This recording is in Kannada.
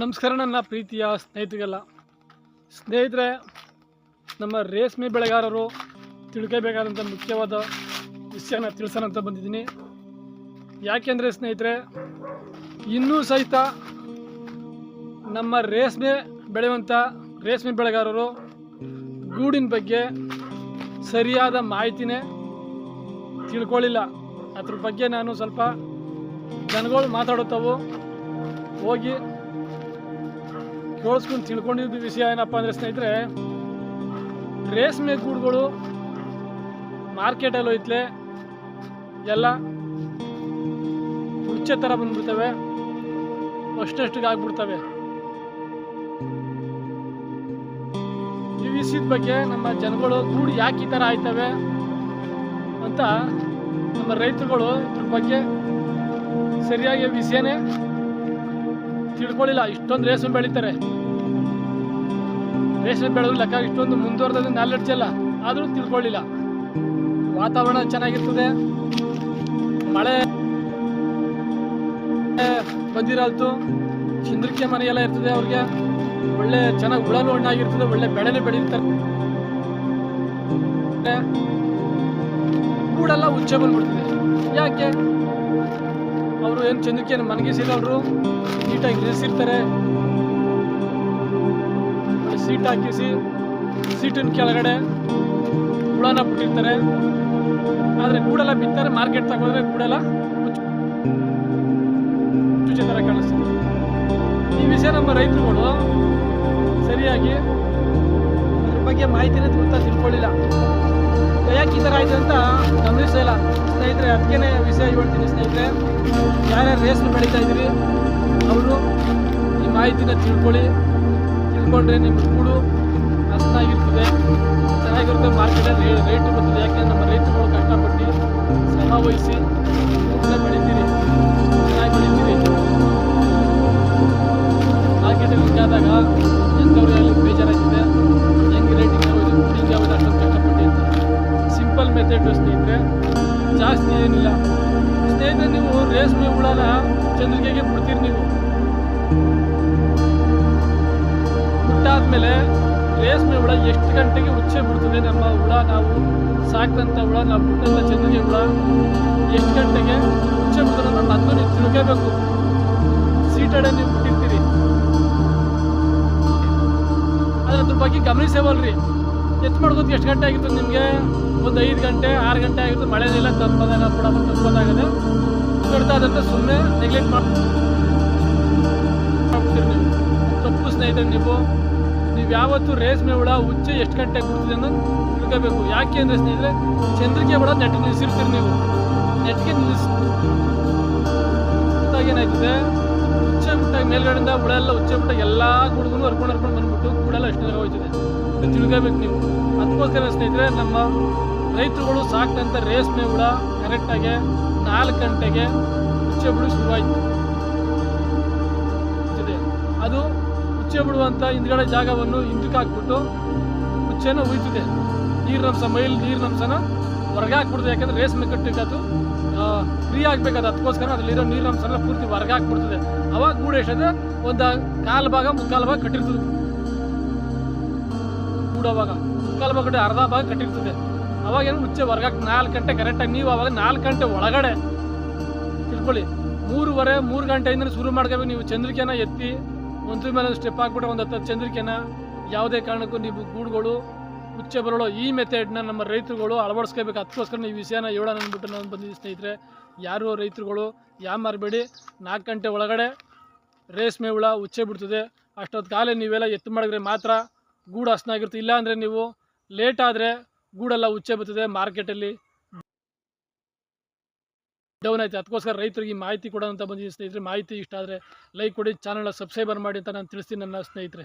ನಮಸ್ಕಾರ ನನ್ನ ಪ್ರೀತಿಯ ಸ್ನೇಹಿತರಿಗೆಲ್ಲ. ಸ್ನೇಹಿತರೆ, ನಮ್ಮ ರೇಷ್ಮೆ ಬೆಳೆಗಾರರು ತಿಳ್ಕೋಬೇಕಾದಂಥ ಮುಖ್ಯವಾದ ವಿಷಯನ ತಿಳಿಸೋಣ ಅಂತ ಬಂದಿದ್ದೀನಿ. ಯಾಕೆಂದರೆ ಸ್ನೇಹಿತರೆ, ಇನ್ನೂ ಸಹಿತ ನಮ್ಮ ರೇಷ್ಮೆ ಬೆಳೆಯುವಂಥ ರೇಷ್ಮೆ ಬೆಳೆಗಾರರು ಗೂಡಿನ ಬಗ್ಗೆ ಸರಿಯಾದ ಮಾಹಿತಿನೇ ತಿಳ್ಕೊಳ್ಳಿಲ್ಲ ಅದ್ರ ಬಗ್ಗೆ ನಾನು ಸ್ವಲ್ಪ ಜನಗಳು ಮಾತಾಡುತ್ತವು. ಹೋಗಿ ಕೇಳಿಸ್ಕೊಂಡು ತಿಳ್ಕೊಂಡಿದ್ದ ವಿಷಯ ಏನಪ್ಪ ಅಂದರೆ ಸ್ನೇಹಿತರೆ, ರೇಷ್ಮೆ ಗೂಡುಗಳು ಮಾರ್ಕೆಟಲ್ಲಿ ಹೋಯ್ತಲೆ ಎಲ್ಲ ಹುಚ್ಚ ಥರ ಬಂದ್ಬಿಡ್ತವೆ ಅಷ್ಟಷ್ಟಿಗೆ ಆಗ್ಬಿಡ್ತವೆ. ಈ ವಿಷಯದ ಬಗ್ಗೆ ನಮ್ಮ ಜನಗಳು ಗೂಡು ಯಾಕೆ ಈ ಥರ ಆಯ್ತವೆ ಅಂತ ನಮ್ಮ ರೈತರುಗಳು ಇದ್ರ ಬಗ್ಗೆ ಸರಿಯಾಗಿ ವಿಷಯನೇ ತಿಳ್ಕೊಳ್ಳಿಲ್ಲ ಇಷ್ಟೊಂದು ರೇಷ್ಮೆ ಬೆಳೀತಾರೆ. ರೇಷನ್ ಬೆಳೆದ್ರು ಲೆಕ್ಕ ಇಷ್ಟೊಂದು ಮುಂದುವರೆದ ನಾಲೆಡ್ಜ್ ಅಲ್ಲ ಆದರೂ ತಿಳ್ಕೊಳ್ಳಿಲ್ಲ ವಾತಾವರಣ ಚೆನ್ನಾಗಿರ್ತದೆ. ಮಳೆ ಬಂದಿರಲ್ತು. ಚಂದ್ರಿಕೆ ಮನೆ ಎಲ್ಲ ಇರ್ತದೆ ಅವ್ರಿಗೆ. ಒಳ್ಳೆ ಚೆನ್ನಾಗಿ ಉಳಲು ಹಣ್ಣಾಗಿರ್ತದೆ, ಒಳ್ಳೆ ಬೆಳೆನೇ ಬೆಳೀತಾರೆ. ಕೂಡೆಲ್ಲ ಉಚ್ಚೆ ಬಂದ್ಬಿಡ್ತದೆ. ಯಾಕೆ? ಅವರು ಏನು ಚಂದ್ರಿಕೆಯನ್ನು ಅವರು ನೀಟಾಗಿ ನಿಲ್ಲಿಸಿರ್ತಾರೆ. ಸೀಟ್ ಹಾಕಿಸಿ, ಸೀಟಿನ ಕೆಳಗಡೆ ಹುಳನ ಬಿಟ್ಟಿರ್ತಾರೆ. ಆದರೆ ಕೂಡೆಲ್ಲ ಬಿತ್ತಾರೆ ಮಾರ್ಕೆಟ್ ತಗೋದ್ರೆ ಕೂಡಲ ಚುಚ್ಚೆ ಕಾಣಿಸ್ತದೆ. ಈ ವಿಷಯ ನಮ್ಮ ರೈತರುಗಳು ಸರಿಯಾಗಿ ಅದ್ರ ಬಗ್ಗೆ ಮಾಹಿತಿನೇ ತುಂಬ ತಿಳ್ಕೊಳ್ಳಿಲ್ಲ. ಯಾಕೆ ಈ ಥರ ಆಯ್ತು ಅಂತ ಗಮನಿಸಲ್ಲ ಸ್ನೇಹಿತರೆ ಅದಕ್ಕೆ ವಿಷಯ ಹೇಳ್ತೀನಿ ಸ್ನೇಹಿತರೆ. ಯಾರ್ಯಾರು ರೇಸ್ನ ಬೆಳೀತಾ ಇದ್ದೀರಿ ಅವರು ಈ ಮಾಹಿತಿನ ತಿಳ್ಕೊಳ್ಳಿ. ತಿಳ್ಕೊಂಡ್ರೆ ನಿಮ್ಮ ಕೂಡು ಹಸನಾಗಿರ್ತದೆ ಚೆನ್ನಾಗಿರುತ್ತೆ ಮಾರ್ಕೆಟಲ್ಲಿ ರೇಟ್ ಬರ್ತದೆ. ಯಾಕೆಂದ್ರೆ ನಮ್ಮ ರೈತರುಗಳು ಕಷ್ಟಪಟ್ಟು ಶ್ರಮ ವಹಿಸಿ ಬೆಳಿತೀರಿ. ಚೆನ್ನಾಗಿ ಬೆಳಿತೀರಿ. ಮಾರ್ಕೆಟಲ್ಲಿ ಹಿಂಗಾದಾಗ ಎಂಥವ್ರಲ್ಲಿ ಜಾಸ್ತಿ ಏನಿಲ್ಲ. ಸ್ನೇಹಿತರೆ, ನೀವು ರೇಷ್ಮೆ ಹುಳನ ಚಂದ್ರಿಕೆಗೆ ಬಿಡ್ತೀರಿ ನೀವು. ಬಿಟ್ಟಾದ್ಮೇಲೆ ರೇಷ್ಮೆ ಹುಳ ಎಷ್ಟು ಗಂಟೆಗೆ ಉಚ್ಚೆ ಬಿಡ್ತದೆ ನಮ್ಮ ಹುಳ? ನಾವು ಸಾಕಿದಂಥ ಹುಳ, ನಾವು ಬಿಟ್ಟಂಥ ಚಂದ್ರಿಕೆ ಹುಳ ಎಷ್ಟು ಗಂಟೆಗೆ ಉಚ್ಚೆ ಬಿಡ್ತದೆ ಅನ್ನೋದು ಅಂದು ನೀವು ತಿಳ್ಕೋಬೇಕು. ಸೀಟಡೆ ನೀವು ಬಿಟ್ಟಿರ್ತೀರಿ ಅದ್ರ ಅದ್ರ ಬಗ್ಗೆ ಗಮನಿಸೇವಲ್ರಿ ಎತ್ತು ಮಾಡ್ಕೋದು ಎಷ್ಟು ಗಂಟೆ ಆಗಿತ್ತು ನಿಮಗೆ? ಒಂದು ಐದು ಗಂಟೆ, ಆರು ಗಂಟೆ ಆಗಿರ್ತದೆ ಮಳೆನೆಲ್ಲ ತಂಪದಾಗ ಕೂಡ ತಂಪದಾಗದೆ ಇದ್ದಂತೆ ಸುಮ್ಮನೆ ನೆಗ್ಲೆಕ್ಟ್ ಮಾಡ್ತೀರಿ ನೀವು ತಪ್ಪು ಸ್ನೇಹಿತರೆ ನೀವು. ನೀವು ಯಾವತ್ತು ರೇಷ್ಮೆ ಹುಳ, ಹುಚ್ಚೆ ಎಷ್ಟು ಗಂಟೆಗೆ ಬಿಡ್ತದೆ ಅನ್ನೋದು ತಿಳ್ಕೋಬೇಕು ಯಾಕೆ ಅಂದರೆ ಸ್ನೇಹಿತರೆ, ಚಂದ್ರಿಕೆ ಹುಳ ನೆಟ್ ನಿಲ್ಲಿಸಿರ್ತೀರಿ ನೀವು. ನೆಟ್ಗೆ ನಿಲ್ಲಿಸ್ ಏನಾಯ್ತದೆ ಉಚ್ಚೆ ಬಿಟ್ಟಾಗ ಮೇಲ್ಗಡೆಯಿಂದ ಹುಳ ಎಲ್ಲ ಉಚ್ಚೆ ಬಿಟ್ಟಾಗ ಎಲ್ಲ ಗುಡ್ಗೂ ಹರ್ಕೊಂಡು ಹರ್ಕೊಂಡು ಬಂದ್ಬಿಟ್ಟು ಗುಡೆಲ್ಲ ಅಷ್ಟು ಹೋಯ್ತದೆ. ತಿಳ್ಕೋಬೇಕು ನೀವು. ಅದಕ್ಕೋಸ್ಕರ ಸ್ನೇಹಿತರೆ, ನಮ್ಮ ರೈತರುಗಳು ಸಾಕ್ತಂಥ ರೇಷ್ಮೆ ಹುಳ ಕರೆಕ್ಟಾಗಿ ನಾಲ್ಕು ಗಂಟೆಗೆ ಉಚ್ಚೆ ಬಿಡು ಶುರುವಾಯ್ತು. ಅದು ಉಚ್ಚೆ ಬಿಡುವಂಥ ಹಿಂದ್ಗಡೆ ಜಾಗವನ್ನು ಹಿಂದಕ್ಕೆ ಹಾಕ್ಬಿಟ್ಟು ಉಚ್ಚೆನ ಉಯ್ತಿದೆ ನೀರಿನಂಶ ಮೈಲ್ ನೀರಿನಂಶನ ಹೊರಗೆ ಹಾಕ್ಬಿಡ್ತದೆ. ಯಾಕಂದ್ರೆ ರೇಷ್ಮೆ ಕಟ್ಟಿತ್ತು ಅದು ಫ್ರೀ ಆಗಬೇಕಾದ ಅದಕ್ಕೋಸ್ಕರ ಅದರಲ್ಲಿರೋ ನೀರಿನಂಶನ ಪೂರ್ತಿ ಹೊರಗೆ ಹಾಕ್ಬಿಡ್ತದೆ. ಅವಾಗ ಗೂಡು ಎಷ್ಟದೆ ಒಂದು ಕಾಲು ಭಾಗ, ಮುಕ್ಕಾಲು ಭಾಗ ಕಟ್ಟಿರ್ತದೆ. ಕೂಡ ಭಾಗ ಮುಕ್ಕಾಲು ಭಾಗ ಕಟ್ಟಿ ಅರ್ಧ ಭಾಗ ಕಟ್ಟಿರ್ತದೆ. ಅವಾಗ ಏನು ಉಚ್ಚೆ ವರ್ಗ ನಾಲ್ಕು ಗಂಟೆ ಕರೆಕ್ಟಾಗಿ ನೀವು ಅವಾಗ ನಾಲ್ಕು ಗಂಟೆ ಒಳಗಡೆ ತಿಳ್ಕೊಳ್ಳಿ ಮೂರುವರೆ, ಮೂರು ಗಂಟೆಯಿಂದ ಶುರು ಮಾಡ್ಕೋಬೇಕು ನೀವು ಚಂದ್ರಿಕೆನ ಎತ್ತಿ, ಒಂದ್ರ ಮೇಲೆ ಸ್ಟೆಪ್ ಹಾಕ್ಬಿಟ್ರೆ ಒಂದು ಹತ್ತು ಚಂದ್ರಿಕೆನ, ಯಾವುದೇ ಕಾರಣಕ್ಕೂ ನೀವು ಗೂಡುಗಳು ಉಚ್ಚೆ ಬರಲು ಈ ಮೆಥೆಡ್ನ ನಮ್ಮ ರೈತರುಗಳು ಅಳವಡಿಸ್ಕೋಬೇಕು ಅದಕ್ಕೋಸ್ಕರ ಈ ವಿಷಯನ ಹೇಳೋಣ ಅಂದ್ಬಿಟ್ಟು ನಾನು ಬಂದಿದ್ದೀನಿ ಸ್ನೇಹಿತರೆ. ಯಾರು ರೈತರುಗಳು ಯಾ ಮಾರಬೇಡಿ. ನಾಲ್ಕು ಗಂಟೆ ಒಳಗಡೆ ರೇಷ್ಮೆ ಹುಳ ಉಚ್ಚೆ ಬಿಡ್ತದೆ. ಅಷ್ಟೊತ್ತು ಕಾಲೇ ನೀವೆಲ್ಲ ಎತ್ತು ಮಾಡಿದ್ರೆ ಮಾತ್ರ ಗೂಡು ಹಸ್ನಾಗಿರ್ತದೆ ಇಲ್ಲ ಅಂದರೆ ನೀವು ಲೇಟ್ ಆದರೆ ಗೂಡೆಲ್ಲ ಉಚ್ಚೆ ಬರ್ತದೆ ಮಾರ್ಕೆಟಲ್ಲಿ ಡೌನ್ ಆಯ್ತು. ಅದಕ್ಕೋಸ್ಕರ ರೈತರಿಗೆ ಮಾಹಿತಿ ಕೊಡೋಣ ಅಂತ ಬಂದಿದ್ದೀನಿ ಸ್ನೇಹಿತರೆ. ಮಾಹಿತಿ ಇಷ್ಟ ಆದರೆ ಲೈಕ್ ಕೊಡಿ. ಚಾನಲ್ನ ಸಬ್ಸ್ಕ್ರೈಬರ್ ಮಾಡಿ ಅಂತ ನಾನು ತಿಳಿಸ್ತೀನಿ ನನ್ನ ಸ್ನೇಹಿತರೆ.